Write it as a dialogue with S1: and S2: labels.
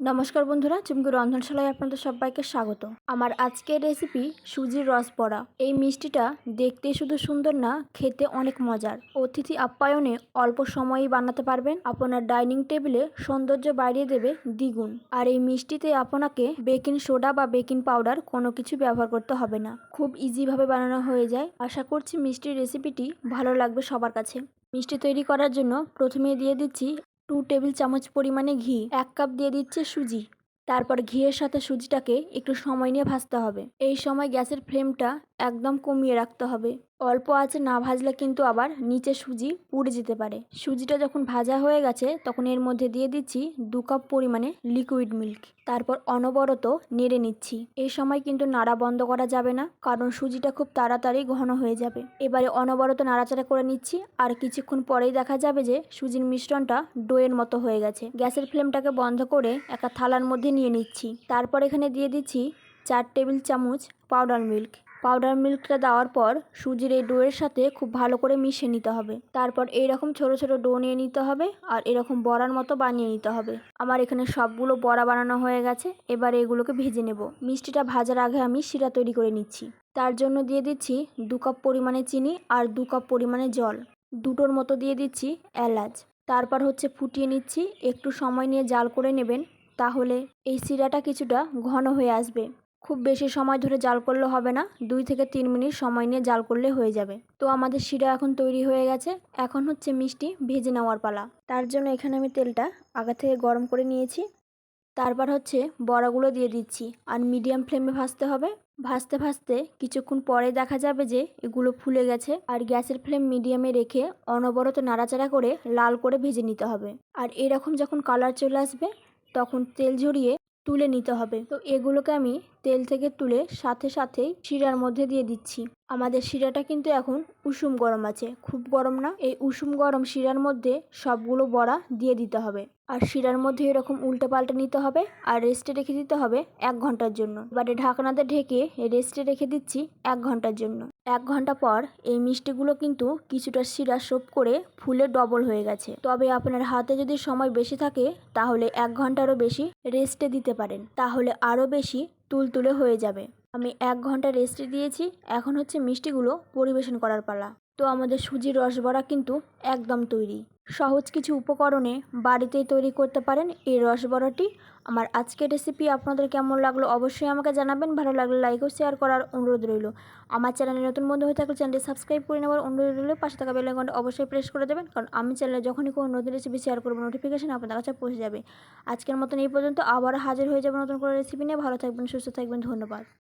S1: নমস্কার বন্ধুরা, চুমকি রন্ধনশালায় আপনাদের সবাইকে স্বাগত। আমার আজকের রেসিপি সুজির রস বড়া। এই মিষ্টিটা দেখতে শুধু সুন্দর না, খেতে অনেক মজার। অতিথি আপ্যায়নে অল্প সময়েই বানাতে পারবেন। আপনার ডাইনিং টেবিলে সৌন্দর্য বাড়িয়ে দেবে দ্বিগুণ। আর এই মিষ্টিতে আপনাকে বেকিং সোডা বা বেকিং পাউডার কোনো কিছু ব্যবহার করতে হবে না। খুব ইজিভাবে বানানো হয়ে যায়। আশা করছি মিষ্টির রেসিপিটি ভালো লাগবে সবার কাছে। মিষ্টি তৈরি করার জন্য প্রথমে দিয়ে দিচ্ছি টু টেবিল চামচ পরিমাণে ঘি, এক কাপ দিয়ে দিচ্ছে সুজি। তারপর ঘিয়ের সাথে সুজিটাকে একটু সময় নিয়ে ভাজতে হবে। এই সময় গ্যাসের ফ্লেমটা একদম কমিয়ে রাখতে হবে। অল্প আছে না ভাজলে কিন্তু আবার নিচে সুজি পুড়ে যেতে পারে। সুজিটা যখন ভাজা হয়ে গেছে, তখন এর মধ্যে দিয়ে দিচ্ছি দু কাপ পরিমাণে লিকুইড মিল্ক তারপর অনবরত নেড়ে নিচ্ছি। এই সময় কিন্তু নাড়া বন্ধ করা যাবে না, কারণ সুজিটা খুব তাড়াতাড়ি ঘন হয়ে যাবে। এবারে অনবরত নাড়াচাড়া করে নিচ্ছি, আর কিছুক্ষণ পরেই দেখা যাবে যে সুজির মিশ্রণটা ডোয়ের মতো হয়ে গেছে। গ্যাসের ফ্লেমটাকে বন্ধ করে একটা থালার মধ্যে নিয়ে নিচ্ছি। তারপর এখানে দিয়ে দিচ্ছি চার টেবিল চামচ পাউডার মিল্ক পাউডার মিল্কটা দেওয়ার পর সুজির এই ডোয়ের সাথে খুব ভালো করে মিশিয়ে নিতে হবে। তারপর এইরকম ছোট ছোট ডো নিয়ে নিতে হবে আর এরকম বড়ার মতো বানিয়ে নিতে হবে। আমার এখানে সবগুলো বড়া বানানো হয়ে গেছে, এবার এগুলোকে ভেজে নেব। মিষ্টিটা ভাজার আগে আমি শিরা তৈরি করে নিচ্ছি। তার জন্য দিয়ে দিচ্ছি দু কাপ পরিমাণে চিনি আর দু কাপ পরিমাণে জল। দুটোর মতো দিয়ে দিচ্ছি এলাচ। তারপর হচ্ছে ফুটিয়ে নিচ্ছি, একটু সময় নিয়ে জাল করে নেবেন, তাহলে এই শিরাটা কিছুটা ঘন হয়ে আসবে। খুব বেশি সময় ধরে জাল করলে হবে না। দুই থেকে তিন মিনিট সময় নিয়ে জাল করলে হয়ে যাবে। তো আমাদের শিরা এখন তৈরি হয়ে গেছে। এখন হচ্ছে মিষ্টি ভেজে নেওয়ার পালা। তার জন্য এখানে আমি তেলটা আগে থেকে গরম করে নিয়েছি। তারপর হচ্ছে বড়াগুলো দিয়ে দিচ্ছি। আর মিডিয়াম ফ্লেমে ভাজতে হবে। ভাজতে ভাজতে কিছুক্ষণ পরে দেখা যাবে যে এগুলো ফুলে গেছে। আর গ্যাসের ফ্লেম মিডিয়ামে রেখে অনবরত নাড়াচাড়া করে লাল করে ভেজে নিতে হবে। আর এরকম যখন কালার চলে আসবে, তখন তেল ঝরিয়ে তুলে নিতে হবে। তো এগুলোকে আমি তেল থেকে তুলে সাথে সাথেই শিরার মধ্যে দিয়ে দিচ্ছি। আমাদের শিরাটা কিন্তু এখন উষুম গরম আছে। খুব গরম না, এই উষুম গরম শিরার মধ্যে সবগুলো বড়া দিয়ে দিতে হবে। আর শিরার মধ্যে এরকম উল্টে পাল্টে নিতে হবে আর রেস্টে রেখে দিতে হবে এক ঘণ্টার জন্য। এবারে ঢাকনাতে ঢেকে রেস্টে রেখে দিচ্ছি এক ঘণ্টার জন্য। এক ঘণ্টা পর এই মিষ্টিগুলো কিন্তু কিছুটা শিরা সোপ করে ফুলে ডবল হয়ে গেছে। তবে আপনার হাতে যদি সময় বেশি থাকে, তাহলে এক ঘন্টারও বেশি রেস্টে দিতে পারেন। তাহলে আরও বেশি তুলতুলে হয়ে যাবে। আমি এক ঘণ্টা রেস্টে দিয়েছি। এখন হচ্ছে মিষ্টিগুলো পরিবেশন করার পালা। তো আমাদের সুজির রসবড়া কিন্তু একদম তৈরি। সহজ কিছু উপকরণে বাড়িতেই তৈরি করতে পারেন এই রসবড়াটি আমার আজকের রেসিপি আপনাদের কেমন লাগল অবশ্যই আমাকে জানাবেন। ভালো লাগলে লাইক ও শেয়ার করার অনুরোধ রইল। আমার চ্যানেলে নতুন বন্ধু হয়ে থাকলে চ্যানেলটি সাবস্ক্রাইব করে নেওয়ার অনুরোধ রইল। পাশে থাকা বেলাইকনটা অবশ্যই প্রেস করে দেবেন কারণ আমি চ্যানেলে যখনই কোনো নতুন রেসিপি শেয়ার করব নোটিফিকেশান আপনাদের কাছে পৌঁছে যাবে। আজকের মতন এই পর্যন্ত আবার হাজির হয়ে যাবে নতুন করে রেসিপি নিয়ে। ভালো থাকবেন, সুস্থ থাকবেন, ধন্যবাদ।